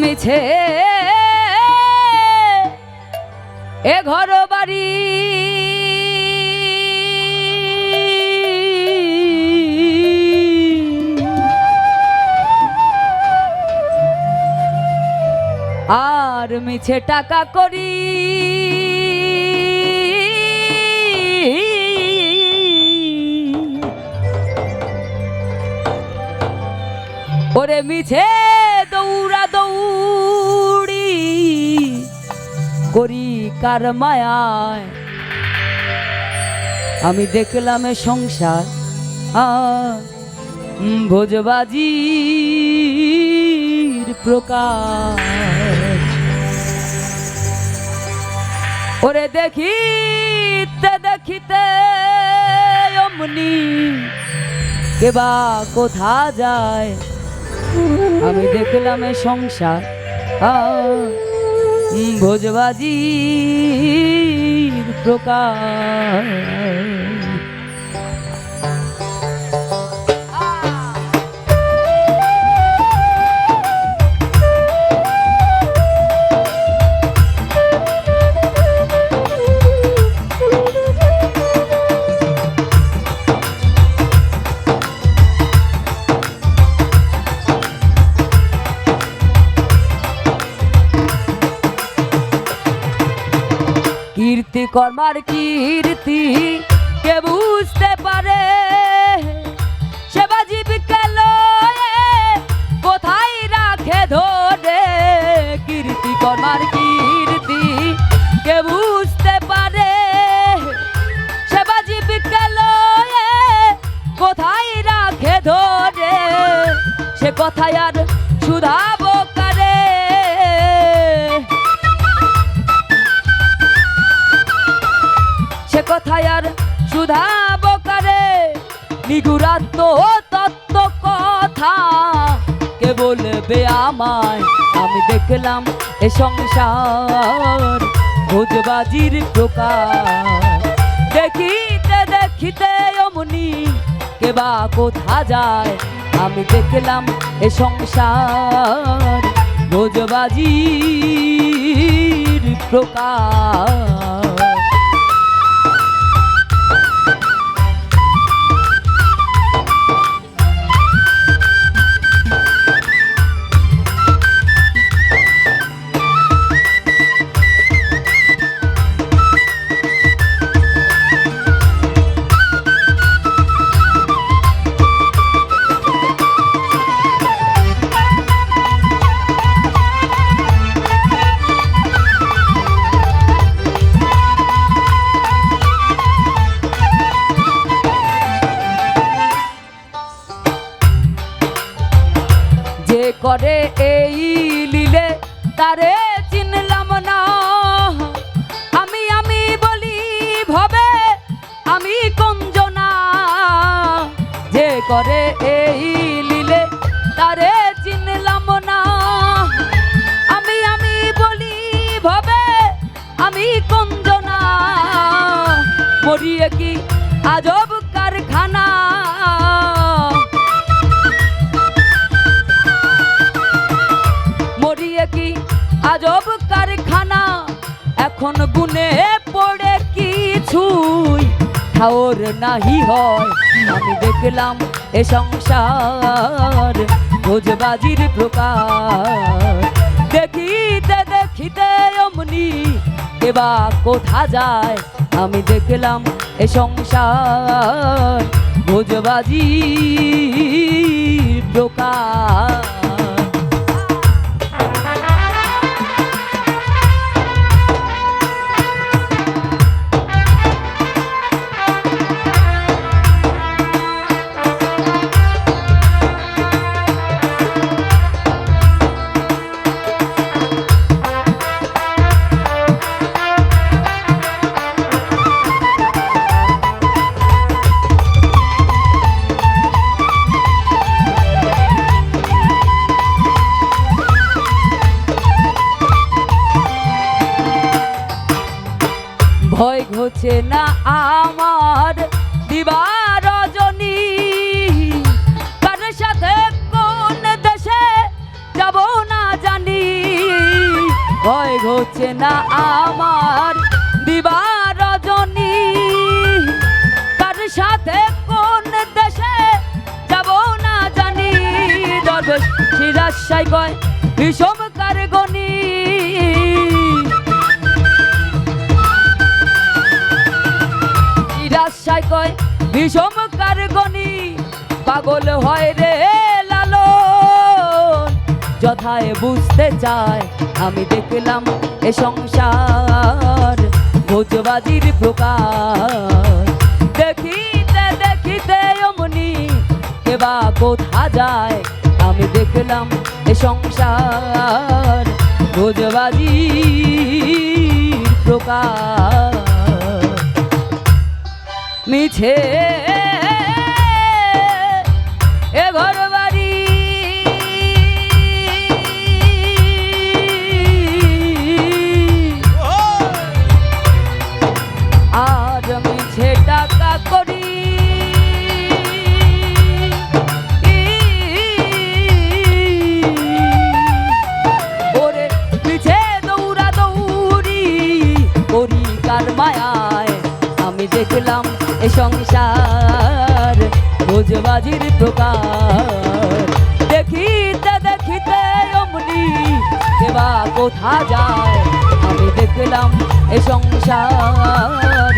মিছে। এ ঘর বাড়ি আর মিছে টাকা করি। ওরে মিছে দৌড়া করি কার মায়ায়। আমি দেখলাম সংসার ভোজবাজির প্রকার ওরে দেখিতে দেখিতে অমনি কেবা কোথা যায়? আমি দেখলাম সংসার ভোজবাজি প্রকার। কীর্তি কর্মার কীর্তি, কে বুঝতে পারে? সেবা জীবিকা লয়ে কোথায় রাখে ধরে? কীর্তি কর্মার কীর্তি, কে বুঝতে পারে? সেবা জীবিকা লয়ে কোথায় রাখে ধরে? সে কথায় আর শুধাবো সে কথায় আর শুধাবো কারে নিগুরাত্ম তত্ত্ব কথা। কে বলবে আমায়? আমি দেখলাম এ সংসার ভোজবাজির প্রকার। দেখিতে দেখিতে অমনি কে বা কোথা যায়? আমি দেখলাম এ সংসার ভোজবাজির প্রকার। করে এই লীলে, তারে চিনলাম না। আমি আমি বলি, ভবে, আমি কঞ্জনা। যে করে এই লীলে, তারে চিনলাম না। আমি আমি বলি, ভবে, আমি কঞ্জনা। মরিয়ে কি আজব এখন গুনে পড়ে কিছুই ঠাওর নাহি হয়। আমি দেখলাম এ সংসার ভোজবাজির প্রকার। দেখিতে দেখিতে অমনি কেবা কোথা যায়? আমি দেখলাম এ সংসার ভোজবাজির প্রকার। ঘোচে না আমার দিবা রজনী কার সাথে কোন দেশে যাব না জানি। ভয় ঘটছে না আমার দিবা রজনী কার সাথে কোন দেশে যাব না জানি। দরবেশ শিরাশাই কয় বিষম শিরাশাই কয় বিষম কার গণি পাগল হয় রে লালন। যথায় বুঝতে চায়, আমি দেখলাম এ সংসার ভোজবাজির প্রকার। দেখিতে দেখিতে অমনি কেবা কোথা যায়, আমি দেখলাম এ সংসার ভোজবাজির প্রকার। মিছে। এ ঘর বাড়ি আর মিছে টাকা করি। ওরে পিছে দৌড়া দৌড়ি করি কার মায়ায়। আমি দেখলাম এ সংসার, ভোজবাজির প্রকার। দেখিতে দেখিতে অমনি দেবা কোথা যায়? আমি দেখলাম এ সংসার,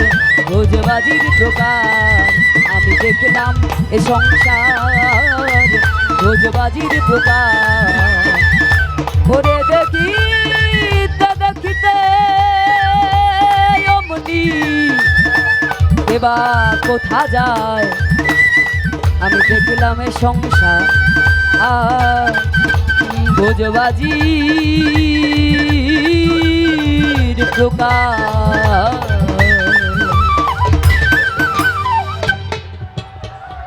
ভোজবাজির প্রকার। আমি দেখলাম এ সংসার, ভোজবাজির প্রকার। ওরে দেখিতে দেখিতে অমনি এবা কোথা যায়? আমি দেখলাম এ সংসার আর ভোজবাজির প্রকার।